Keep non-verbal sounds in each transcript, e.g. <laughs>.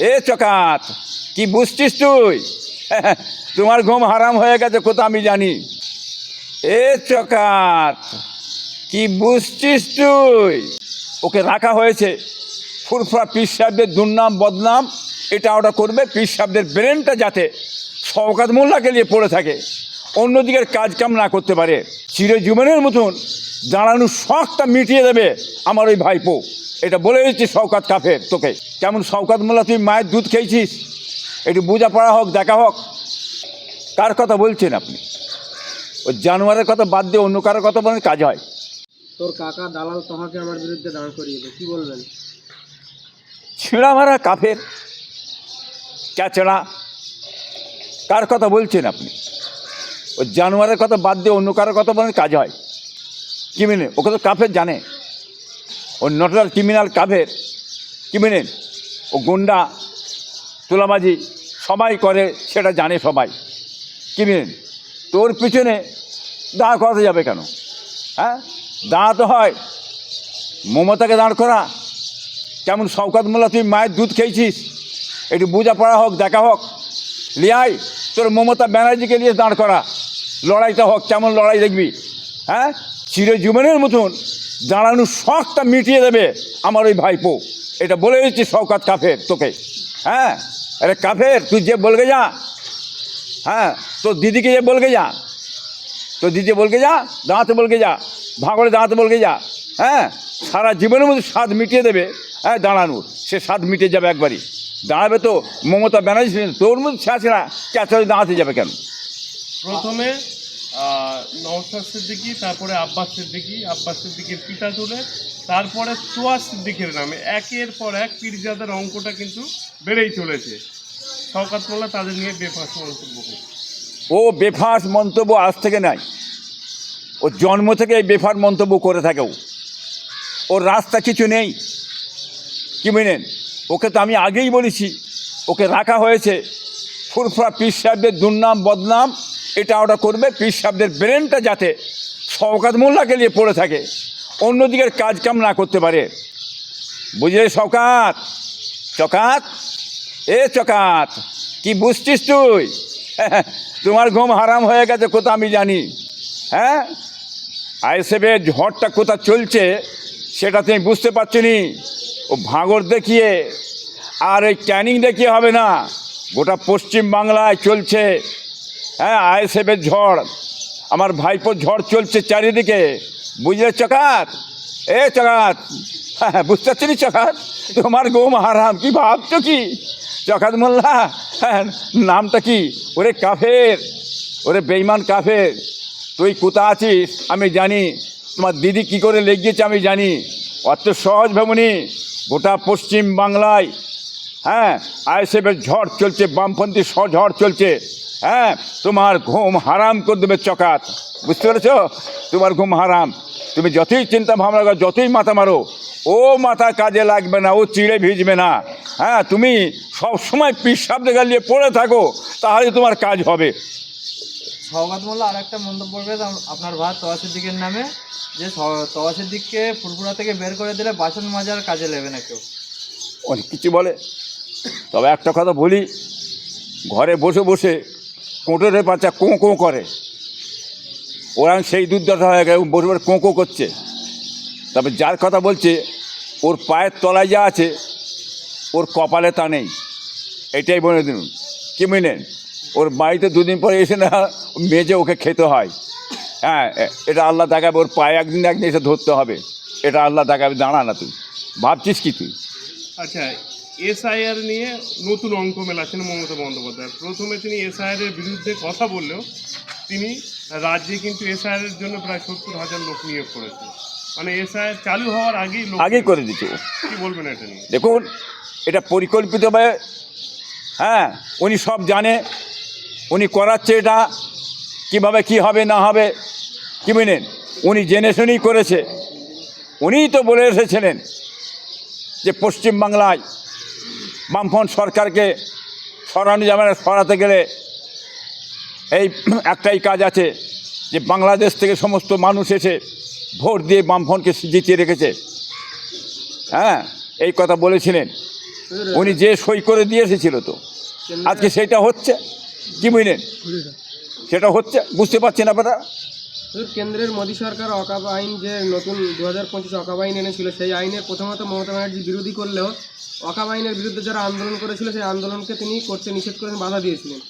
এ চকাত, কি বুঝছিস তুই? <laughs> তোমার ঘুম হারাম হয়ে গেছে কোথা আমি জানি। এ চকাত, কি বুঝছিস তুই? ওকে রাখা হয়েছে। ফুরফুরা পীর সাহেবদের দুর্নাম, বদনাম, এটা ওটা করবে পীর সাহেবদের ব্রেনটা যাতে শওকাত মোল্লাকে নিয়ে পড়ে থাকে। অন্যদিকের কাজ কাম না করতে পারে। চিরজীবনের মতন দাঁড়ানোর শখটা মিটিয়ে দেবে আমার ওই ভাইপো। এটা বলে দিচ্ছি শওকাত কাফের তোকে। কেমন শওকাত মোল্লা তুই মায়ের দুধ খেয়েছিস? একটু বোঝাপড়া হোক দেখা হোক। কার কথা বলছেন আপনি? ওই জানোয়ারের কথা বাদ দিয়ে অন্য কারোর কথা বলেন কাজ হয়। তোর কাকা দালাল তোমাকে আমার বিরুদ্ধে দাঁড় করিয়ে দেয় কি বলবেন? ছেঁড়া মারা কাফের? ক্যাচড়া? কার কথা বলছেন আপনি? ওই জানোয়ারের কথা বাদ দিয়ে অন্য কারোর কথা বলেন কাজ হয়। কি মেনে? ওকে তো কাফের জানে। ও নটাল ক্রিমিনাল কাভের কি মেনেন ও গুন্ডা, তোলাবাজি সবাই করে, সেটা জানে সবাই। কি মেনেন তোর পিছনে দাঁড় করাতে যাবে কেন? হ্যাঁ? দাঁড়াতে হয়। মমতাকে দাঁড় করা। কেমন শওকাত মোল্লা, তুই মায়ের দুধ খেয়েছিস? একটু বোঝাপড়া হোক, দেখা হোক। লিয়াই তোর মমতা ব্যানার্জিকে নিয়ে দাঁড় করা। লড়াইটা হোক, কেমন লড়াই দেখবি? হ্যাঁ? চিরজীবনের মতন দাঁড়ানোর শখটা মিটিয়ে দেবে আমার ওই ভাইপো। এটা বলে দিচ্ছি শওকাত কাফের তোকে। হ্যাঁ? আরে কাফের, তুই যে বলকে যা। হ্যাঁ? তোর দিদিকে যে বলকে যা। তো দিদি বলকে যা দাঁড়াতে বলকে যা ভাঙড়ে দাঁড়াতে বলকে যা। হ্যাঁ? সারা জীবনের মধ্যে স্বাদ মিটিয়ে দেবে হ্যাঁ দাঁড়ানোর। সে স্বাদ মিটে যাবে একবারই। দাঁড়াবে তো মমতা ব্যানার্জি, তোর মধ্যে ছাড়া ক্যাচারে দাঁড়াতে যাবে কেন? প্রথমে নওশাদ সিদ্দিকি, তারপরে আব্বাস সিদ্দিকি, আব্বাস সিদ্দিকির পিতা তুলে, তারপরে চুয়াজ সিদ্দিকের নামে। একের পর এক পীরজাদের অঙ্কটা কিন্তু বেড়েই চলেছে। শওকাত মোল্লা তাদের নিয়ে বেফাস মন্তব্য ও বেফাস মন্তব্য আজ থেকে নাই। ও জন্ম থেকে এই বেফার মন্তব্য করে থাকে ও। ওর রাস্তা কিছু নেই। কি বুঝলেন ওকে তো আমি আগেই বলেছি। ওকে রাখা হয়েছে। ফুরফুরা পীর সাহেবদের দুর্নাম, বদনাম, এটা ওটা করবে পীর সাহেবদের ব্রেনটা যাতে শওকাত মোল্লাকে নিয়ে পড়ে থাকে। অন্যদিকের কাজ কাম না করতে পারে। বুঝলে শওকাত? চকাত? এ চকাত, কি বুঝছিস তুই? <laughs> তোমার ঘুম হারাম হয়ে গেছে কোথা আমি জানি। হ্যাঁ? আইএসএফের ঝড়টা কোথা চলছে সেটা তুমি বুঝতে পারছ ও ভাঙর দেখিয়ে আর এই ক্যানিং দেখিয়ে হবে না। গোটা পশ্চিম বাংলায় চলছে। হ্যাঁ আইএসএফের ঝড়। আমার ভাইপোর ঝড় চলছে চারিদিকে। বুঝলে চকাত? এ চকাত! হ্যাঁ বুঝতে পারছি নি চকাত? তোমার ঘুম হারাম, কি ভাবছ কি? চকাত মোল্লা হ্যাঁ নামটা কি? ওরে কাফের, ওরে বেইমান কাফের। তুই কোথা আছিস? আমি জানি। তোমার দিদি কি করে লেগিয়েছে আমি জানি। অত সহজ ভাবুনি গোটা পশ্চিম বাংলায় হ্যাঁ আইএসএফের ঝড় চলছে বামপন্থী স ঝড় চলছে। হ্যাঁ তোমার ঘুম হারাম করে দেবে চকাত। বুঝতে পেরেছ? তোমার ঘুম হারাম। তুমি যতই চিন্তা ভাবনা করো যতই মাথা মারো ও মাথা কাজে লাগবে না ও চিড়ে ভিজবে না। হ্যাঁ তুমি সব সময় পিসাব দেখা নিয়ে পড়ে থাকো তাহলে তোমার কাজ হবে। সৌগাত মোল্লা আর একটা মন্তব্য করবে আপনার ভাই তোয়া সিদ্দিকের নামে যে তোয়া সিদ্দিককে ফুরফুরা থেকে বের করে দিলে বাসন মাজার কাজে নেবে না কেউ। অনেক কিছু বলে। তবে একটা কথা বলি, ঘরে বসে বসে কোঁটোরের বাচ্চা কোঁ কোঁ করে। ওরা সেই দুর্দশা হয়ে গেছে, বসে বসে কোঁ কোঁ করছে। তবে যার কথা বলছে, ওর পায়ের তলায় যা আছে, ওর কপালে তা নেই। এটাই বলে দিন কি বুঝলেন ওর বাড়িতে দুদিন পরে এসে না মেজে ওকে খেতে হয়। হ্যাঁ এটা আল্লাহ দেখাবে, ওর পায়ে একদিন একদিন এসে ধরতে হবে। এটা আল্লাহ দেখাবে, দাঁড়া না তুই। ভাবছিস কি তুই? আচ্ছা এসআইআর নিয়ে নতুন অঙ্ক মেলাচ্ছেন মমতা বন্দ্যোপাধ্যায়। প্রথমে তিনি এসআইআর এর বিরুদ্ধে কথা বললেও তিনি রাজ্যে কিন্তু এসআইআর এর জন্য প্রায় সত্তর হাজার লোক নিয়োগ করেছে মানে এসআইআর চালু হওয়ার আগেই আগেই করে দিচ্ছে কি বলবেন এটা নিয়ে? দেখুন এটা পরিকল্পিতভাবে হ্যাঁ উনি সব জানে উনি করাচ্ছে এটা কীভাবে কি হবে না হবে কি বুঝলেন উনি জেনে শুনেই করেছে। উনিই তো বলে এসেছিলেন যে পশ্চিমবাংলায় বামফ্রন্ট সরকারকে সরানো যাবে না, সরাতে গেলে এই <clears throat> একটাই কাজ আছে যে বাংলাদেশ থেকে সমস্ত মানুষ এসে ভোট দিয়ে বামফ্রন্টকে জিতিয়ে রেখেছে। হ্যাঁ এই কথা বলেছিলেন। উনি যে সই করে দিয়ে এসেছিল তো। আজকে সেটা হচ্ছে? কি বুঝলেন? সেটা হচ্ছে? বুঝতে পারছেন আপনারা? কেন্দ্রের মোদী সরকার অকাপ আইন যে নতুন দু হাজার পঁচিশ অকাপ আইন এনেছিল, সেই আইনের প্রথমত মমতা ব্যানার্জি বিরোধী করলেও অকাপ আইনের বিরুদ্ধে যারা আন্দোলন করেছিল সেই আন্দোলনকে তিনি করতে নিষেধ করেন বাধা দিয়েছিলেন।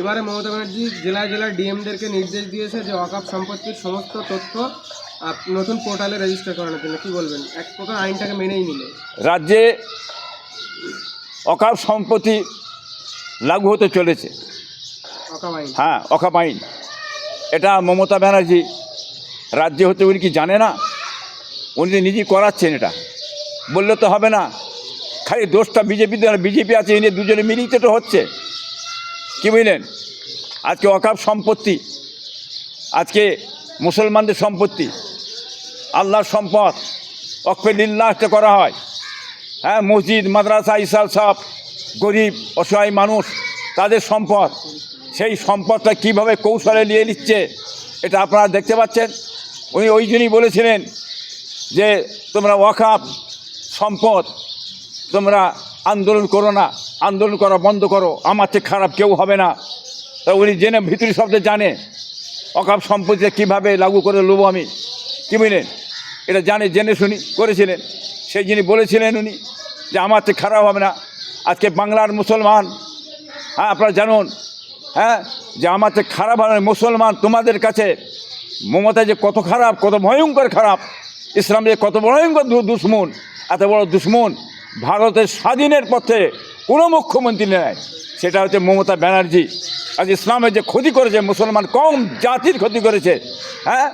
এবারে মমতা ব্যানার্জি জেলায় জেলায় ডিএমদেরকে নির্দেশ দিয়েছে যে অকাপ সম্পত্তির সমস্ত তথ্য নতুন পোর্টালে রেজিস্টার করানোর জন্য। কী বলবেন? এক প্রকার আইনটাকে মেনেই নিল। রাজ্যে অকাপ সম্পত্তি লাগু হতে চলেছে। অকাপ আইন হ্যাঁ অকাপ আইন এটা মমতা ব্যানার্জি রাজ্যে হতে উনি কি জানে না? উনি নিজেই করাচ্ছেন এটা। বললে তো হবে না। খালি দোষটা বিজেপি বিজেপি আছে, এনে দুজনে মিলিয়ে তো হচ্ছে। কি বুঝলেন? আজকে অকাপ সম্পত্তি, আজকে মুসলমানদের সম্পত্তি, আল্লাহর সম্পদ অক্ষে লিল্লাহটা করা হয়। হ্যাঁ মসজিদ, মাদ্রাসা, ইসাল সব গরিব, অসহায় মানুষ, তাদের সম্পদ। সেই সম্পদটা কীভাবে কৌশলে নিয়ে নিচ্ছে, এটা আপনারা দেখতে পাচ্ছেন। উনি ওই জন্যই বলেছিলেন যে তোমরা ওয়াকাপ সম্পদ তোমরা আন্দোলন করো না, আন্দোলন করা বন্ধ করো, আমার চেয়ে খারাপ কেউ হবে না। তা উনি জেনে ভিতরি শব্দে জানে অকাপ সম্পত্তিটা কীভাবে লাগু করে নেব আমি, কি বুঝলেন এটা জানে, জেনে শুনি, করেছিলেন। সেই যিনি বলেছিলেন উনি যে আমার চেয়ে খারাপ হবে না। আজকে বাংলার মুসলমান হ্যাঁ আপনারা জানুন হ্যাঁ যে আমার চেয়ে খারাপ হবে মুসলমান তোমাদের কাছে মমতা যে কত খারাপ, কত ভয়ঙ্কর খারাপ, ইসলাম যে কত ভয়ঙ্কর দুশ্মন, এত বড় দুশ্মন ভারতের স্বাধীনের পথে কোনো মুখ্যমন্ত্রী নেয় সেটা হচ্ছে মমতা ব্যানার্জি। আজ ইসলামের যে ক্ষতি করেছে, মুসলমান কম জাতির ক্ষতি করেছে হ্যাঁ?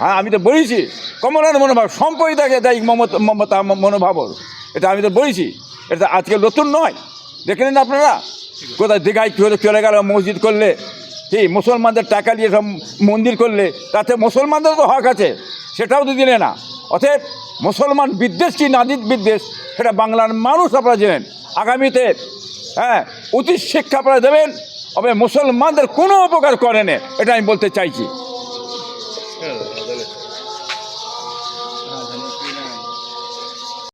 হ্যাঁ আমি তো বলেছি, কমলার মনোভাব সম্পর্কিতাকে দেয় মমতা মমতা মনোভাব। এটা আমি তো বলেছি, এটা আজকে নতুন নয়। দেখলেন আপনারা, কোথায় দীঘায় চলে চলে গেল, মসজিদ করলে, কি মুসলমানদের টাকা দিয়ে সব মন্দির করলে, তাতে মুসলমানদের তো হক আছে, সেটাও তো দিলে না। অতএব মুসলমান বিদ্বেষ কি নাদিত বিদ্বেষ, সেটা বাংলার মানুষ আপনারা জেনেন। আগামীতে হ্যাঁ উচিত শিক্ষা আপনারা দেবেন, তবে মুসলমানদের কোনো উপকার করেন এটা আমি বলতে চাইছি।